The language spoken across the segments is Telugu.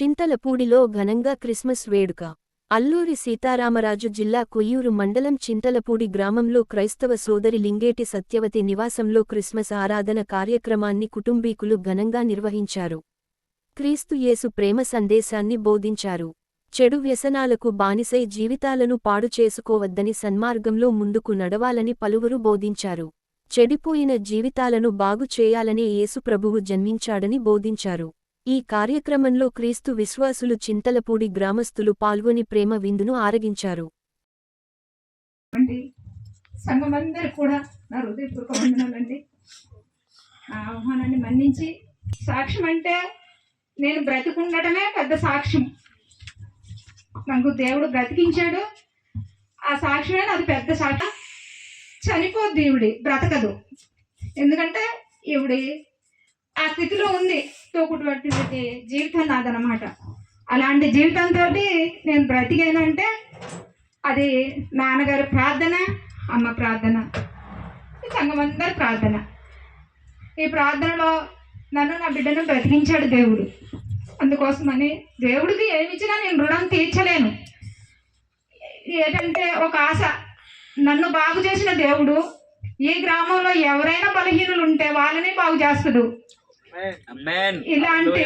చింతలపూడిలో ఘనంగా క్రిస్మస్ వేడుక. అల్లూరి సీతారామరాజు జిల్లా కొయ్యూరు మండలం చింతలపూడి గ్రామంలో క్రైస్తవ సోదరి లింగేటి సత్యవతి నివాసంలో క్రిస్మస్ ఆరాధన కార్యక్రమాన్ని కుటుంబీకులు ఘనంగా నిర్వహించారు. క్రీస్తుయేసు ప్రేమ సందేశాన్ని బోధించారు. చెడు వ్యసనాలకు బానిసై జీవితాలను పాడు చేసుకోవద్దని సన్మార్గంలో ముందుకు నడవాలని పలువురు బోధించారు. చెడిపోయిన జీవితాలను బాగు చేయాలనే యేసు ప్రభువు జన్మించాడని బోధించారు. ఈ కార్యక్రమంలో క్రీస్తు విశ్వాసులు చింతలపూడి గ్రామస్తులు పాల్గొని ప్రేమ విందును ఆరగించారు. కూడా నా హృదయపూర్వక వందనాలండి. ఆహ్వానాన్ని మన్నించి సాక్ష్యం అంటే నేను బ్రతికుండటమే పెద్ద సాక్ష్యం. నాకు దేవుడు బ్రతికించాడు. ఆ సాక్ష్యమే నాది పెద్ద సాక్ష్యం. చనిపోద్ది ఈవిడి బ్రతకదు. ఎందుకంటే ఈవిడి ఆ స్థితిలో ఉంది. తోకుటువంటి జీవితం నాదనమాట అలాంటి జీవితంతో నేను బ్రతికానంటే అది నాన్నగారి ప్రార్థన అమ్మ ప్రార్థన సంఘమందరి ప్రార్థన. ఈ ప్రార్థనలో నన్ను నా బిడ్డను బ్రతికించాడు దేవుడు. అందుకోసమని దేవుడికి ఏమి ఇచ్చినా నేను రుణం తీర్చలేను. ఏంటంటే ఒక ఆశ నన్ను బాగు చేసిన దేవుడు ఈ గ్రామంలో ఎవరైనా బలహీనులు ఉంటే వాళ్ళని బాగు చేస్తాడు. ఇలాంటి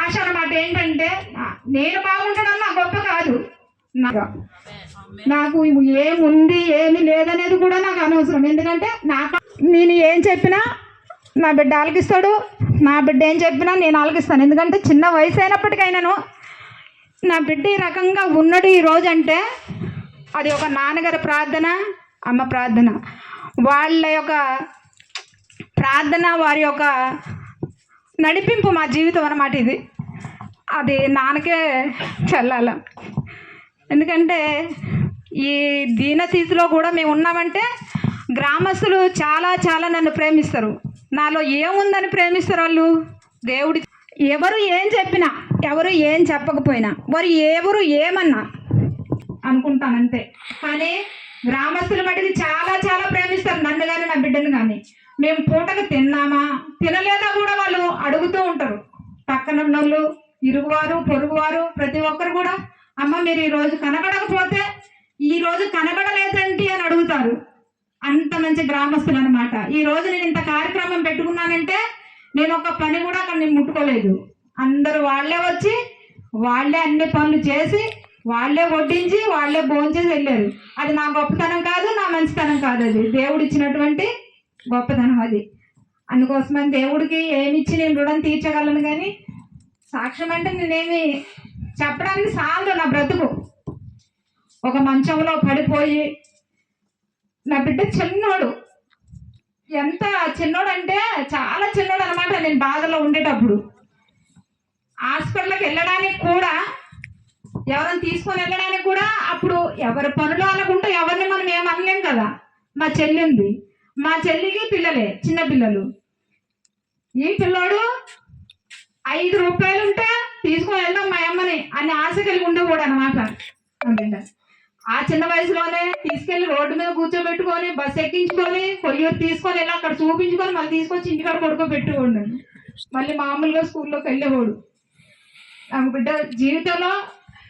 ఆశ అన్నమాట ఏంటంటే నేను బాగుండడం నా గొప్ప కాదు. నాకు ఏముంది ఏమి లేదనేది కూడా నాకు అనవసరం. ఎందుకంటే నాకు నేను ఏం చెప్పినా నా బిడ్డ ఆలకిస్తాడు. నా బిడ్డ ఏం చెప్పినా నేను ఆలకిస్తాను. ఎందుకంటే చిన్న వయసు అయినప్పటికైనాను నా బిడ్డ ఈ రకంగా ఉన్నాడు ఈ రోజు అంటే అది ఒక నాన్నగారి ప్రార్థన అమ్మ ప్రార్థన. వాళ్ళ యొక్క ప్రార్థన వారి యొక్క నడిపింపు మా జీవితం అన్నమాట ఇది. అది నాన్నకే చెల్లాల. ఎందుకంటే ఈ దీనస్థితిలో కూడా మేము ఉన్నామంటే గ్రామస్తులు చాలా చాలా నన్ను ప్రేమిస్తారు. నాలో ఏముందని ప్రేమిస్తారు వాళ్ళు? దేవుడి ఎవరు ఏం చెప్పినా ఎవరు ఏం చెప్పకపోయినా వారు ఎవరు ఏమన్నా అనుకుంటానంతే. కానీ గ్రామస్తులు మేము పూటకు తిన్నామా? తినలేదా కూడా వాళ్ళు? అడుగుతూ ఉంటారు. పక్కన ఉన్నోళ్ళు ఇరుగువారు పొరుగువారు ప్రతి ఒక్కరు కూడా అమ్మ మీరు ఈరోజు కనబడకపోతే ఈ రోజు అని అడుగుతారు. అంత మంచి గ్రామస్తులు అనమాట ఈ రోజు నేను ఇంత కార్యక్రమం పెట్టుకున్నానంటే నేను ఒక పని కూడా అక్కడ నేను ముట్టుకోలేదు. అందరూ వాళ్ళే వచ్చి వాళ్ళే అన్ని పనులు చేసి వాళ్ళే వడ్డించి వాళ్ళే భోంచేసి వెళ్ళారు. అది నా గొప్పతనం కాదు నా మంచితనం కాదు అది. దేవుడు ఇచ్చినటువంటి గొప్పతనం అది. అందుకోసమని దేవుడికి ఏమి ఇచ్చి నేను రుణం తీర్చగలను కానీ సాక్ష్యం అంటే నేనేమి చెప్పడానికి సాలదు నా బ్రతుకు. ఒక మంచంలో పడిపోయి నా బిడ్డ చిన్నోడు. ఎంత చిన్నోడు అంటే చాలా చిన్నోడు అనమాట నేను బాధలో ఉండేటప్పుడు. హాస్పిటల్కి వెళ్ళడానికి కూడా ఎవరిని తీసుకొని వెళ్ళడానికి కూడా అప్పుడు ఎవరి పనులు అనుకుంటే ఎవరిని మనం ఏమనలేం కదా. మా చెల్లింది. మా చెల్లికి పిల్లలే చిన్న పిల్లలు. ఈ పిల్లోడు ఐదు రూపాయలు ఉంటే తీసుకొని వెళ్దాం మా అమ్మని అని ఆశ కలిగి ఉండేవాడు అనమాట ఆ చిన్న వయసులోనే తీసుకెళ్ళి రోడ్డు మీద కూర్చోబెట్టుకొని బస్ ఎక్కించుకొని కొయ్యూరు తీసుకొని వెళ్ళి అక్కడ చూపించుకొని మళ్ళీ తీసుకొచ్చి ఇంటికాడ పడుకోబెట్టుకోండి మళ్ళీ మామూలుగా స్కూల్లోకి వెళ్ళేవాడు. నాకు బిడ్డ జీవితంలో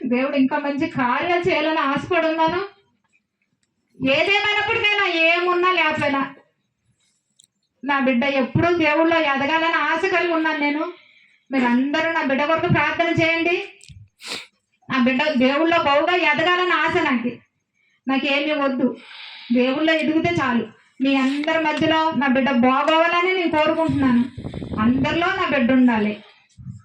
దేవుడు ఇంకా మంచి కార్యాలు చేయాలని ఆశపడి ఉన్నాను నేను ఏమున్నా లేకపోయినా నా బిడ్డ ఎప్పుడూ దేవుళ్ళో ఎదగాలని ఆశ కలిగి ఉన్నాను నేను. మీరందరూ నా బిడ్డ కొరకు ప్రార్థన చేయండి. నా బిడ్డ దేవుళ్ళో బహుగా ఎదగాలని ఆశ నాకు. నాకేమీ వద్దు. దేవుళ్ళో ఎదిగితే చాలు. మీ అందరి మధ్యలో నా బిడ్డ బాగోవాలని నేను కోరుకుంటున్నాను. అందరిలో నా బిడ్డ ఉండాలి.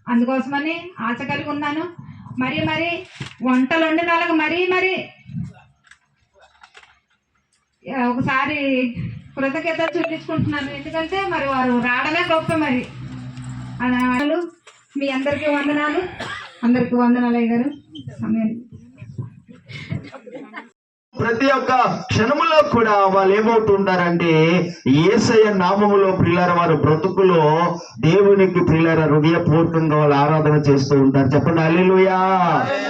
అందుకోసమని ఆశ కలిగి ఉన్నాను. మరి మరి వంటలు వండిన వాళ్ళకి మరీ మరి ఒకసారి కృతజ్ఞత చూపించుకుంటున్నాను ఎందుకంటే మరి వారు రావడమే గొప్ప మరి. అలా మీ అందరికీ వందనాలు. అందరికీ వందనాలు అయ్య గారు సమయం. ప్రతి ఒక్క క్షణములో కూడా వాళ్ళు ఏమవుతుంటారంటే ఏసయ్య నామములో ప్రిల్లర వారు బ్రతుకులో దేవునికి ప్రిల్లర హృదయపూర్వకంగా వాళ్ళు ఆరాధన చేస్తూ ఉంటారు. చెప్పండి అల్లెలుయా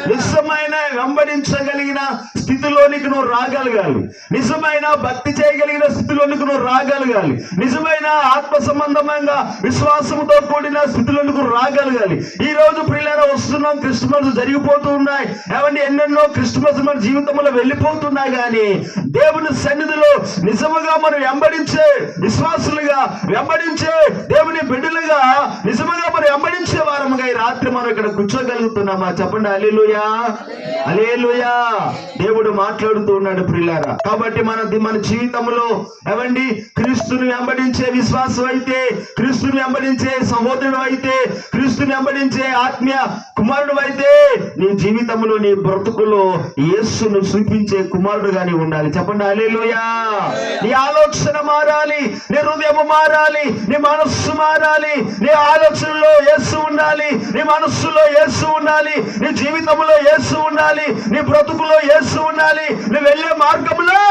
నిజమైన వెంబడించగలిగిన స్థితిలోనికి నువ్వు రాగలగాలి. నిజమైన భక్తి చేయగలిగిన స్థితిలోనికి నువ్వు రాగలగాలి. నిజమైన ఆత్మ సంబంధమైన విశ్వాసంతో కూడిన స్థితిలోనికి రాగలగాలి. ఈ రోజు ప్రిల్లర వస్తున్నాం క్రిస్మస్ జరిగిపోతూ ఉన్నాయి. ఏమంటే ఎన్నెన్నో క్రిస్మస్ మన జీవితంలో వెళ్ళిపోతున్నాయి. ఉన్నా కానీ దేవుని సన్నిధిలో నిజముగా మనం వెంబడించే విశ్వాసులుగా వెంబడించే దేవుని బిడ్డలుగా నిజముగా మనం వెంబడించే వారముగా ఈ రాత్రి మనం ఇక్కడ కూర్చోగలుగుతున్నామా? చెప్పండి అలేలుయా అలేలుయా దేవుడు మాట్లాడుతూ ఉన్నాడు ప్రియులారా. కాబట్టి మన మన జీవితంలో ఏమండి క్రీస్తుని వెంబడించే విశ్వాసం అయితే క్రీస్తుని వెంబడించే సహోదరుడు అయితే క్రీస్తుని వెంబడించే ఆత్మీయ కుమారుడు అయితే నీ జీవితంలో నీ బ్రతుకులో యేసును చూపించే కుమారుడుగా నీ ఉండాలి. చెప్పండి అలేలుయా నీ ఆలోచన మారాలి నీ హృదయం మారాలి నీ మనస్సు మారాలి నీ ఆలోచనలో యేసు ఉండాలి నీ మనస్సులో యేసు ఉండాలి నీ జీవితంలో యేసు ఉండాలి నీ బ్రతుకులో యేసు ఉండాలి నువ్వు వెళ్ళే మార్గంలో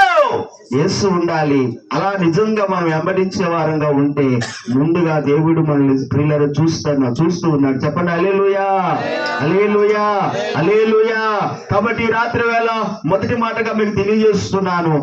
యేసు ఉండాలి. అలా నిజంగా మనం వెంబడించే వారంగా ఉంటే ముందుగా దేవుడు మనల్ని ప్రియులను చూస్తున్నా చూస్తూ ఉన్నాడు. చెప్పండి అలేలుయా అలేలుయా అలేలుయా కాబట్టి రాత్రి వేళ మొదటి మాటగా మీకు తెలియజేస్తున్నాను.